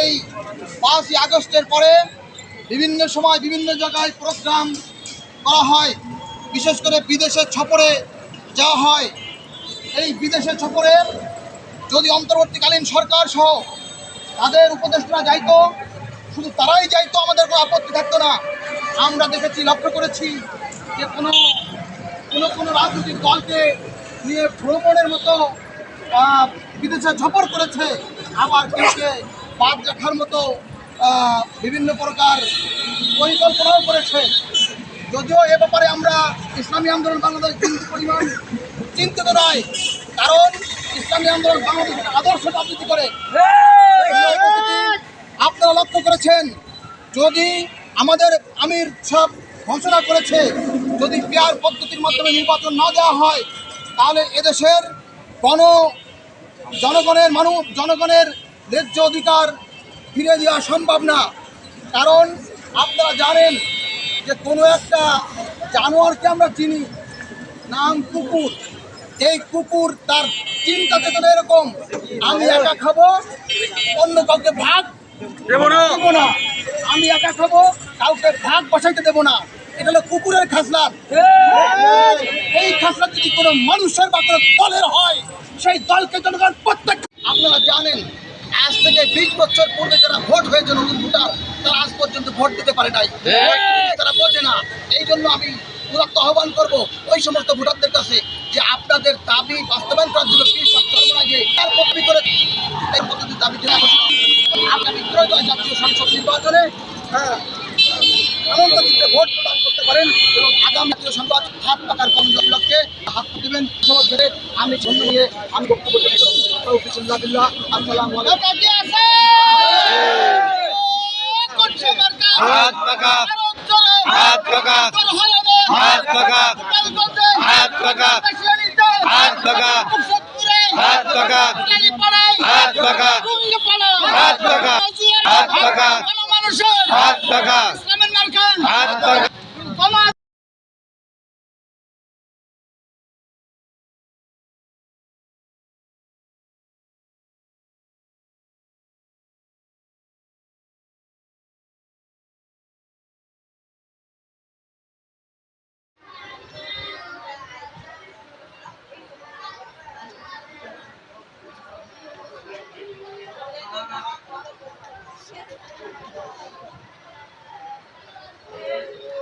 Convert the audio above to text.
এই পাঁচই আগস্টের পরে বিভিন্ন সময় বিভিন্ন জায়গায় প্রোগ্রাম করা হয়। বিশেষ করে বিদেশের ছপরে যাওয়া হয়। এই বিদেশের ছপরে যদি অন্তর্বর্তীকালীন সরকার সহ তাদের উপদেষ্টা যাইত, শুধু তারাই যাইতো, আমাদের কোনো আপত্তি থাকতো না। আমরা দেখেছি, লক্ষ্য করেছি যে কোনো কোনো কোনো রাজনৈতিক দলকে নিয়ে ভ্রমণের মতো বিদেশে ঝপর করেছে। আবার কেউকে বাদ রাখার মতো বিভিন্ন প্রকার পরিকল্পনাও করেছে। যদিও এ ব্যাপারে আমরা ইসলামী আন্দোলন বাংলাদেশ কিন্তু পরিমাণ চিন্তিত নয়, কারণ ইসলামী আন্দোলন বাংলাদেশের আদর্শ রাজনীতি করে। আপনারা লক্ষ্য করেছেন, যদি আমাদের আমির সব ঘোষণা করেছে, যদি পেয়ার পদ্ধতির মাধ্যমে নির্বাচন না দেওয়া হয়, তাহলে এদেশের গণ জনগণের মানুষ জনগণের ন্যায্য অধিকার ফিরে দেওয়া সম্ভব না। কারণ আপনারা জানেন যে কোনো একটা জানোয়ারকে আমরা চিনি নাম কুকুর। এই কুকুর তার চিন্তা চেতনা এরকম আমি একা খাব অন্য কাউকে ভাগ দেবো না। দেবো না। আমি একা খাব কাউকে ভাগ বসাইতে দেবো না। এটা হলো কুকুরের খাসলাত এই খাসলাত যদি কোনো মানুষের বা কোনো দলের হয় সেই দলকে জনগণ প্রত্যেক আপনারা জানেন আজ থেকে বিশ বছর পূর্বে যারা ভোট হয়েছে নতুন ভোটার তারা আজ পর্যন্ত ভোট দিতে পারে নাই। তারা বোঝে না। এই জন্য আমি উদাত্ত আহ্বান করব ওই সমস্ত ভোটারদের কাছে যে আপনাদের দাবি বাস্তবায়ন করার জন্য কি সব চরমনায় তার পক্ষে করে এই পদ্ধতির দাবি আগামী ত্রয়োদশ জাতীয় সংসদ নির্বাচনে হ্যাঁ ভোট প্রদান করতে পারেন এবং আগামী জাতীয় সংবাদ হাত পাকার কমজোর লক্ষ্যে হাত দিবেন। ধরে আমি ধন্য নিয়ে আমি বক্তব্য তৌফিক ইল্লাহ আসসালামু আলাইকুম পাকা। Loossinanni Qaallate Egenno Qaallate Addaarro Woy Gurcho Fiche Qaallate Addaarro yaa mayyaate?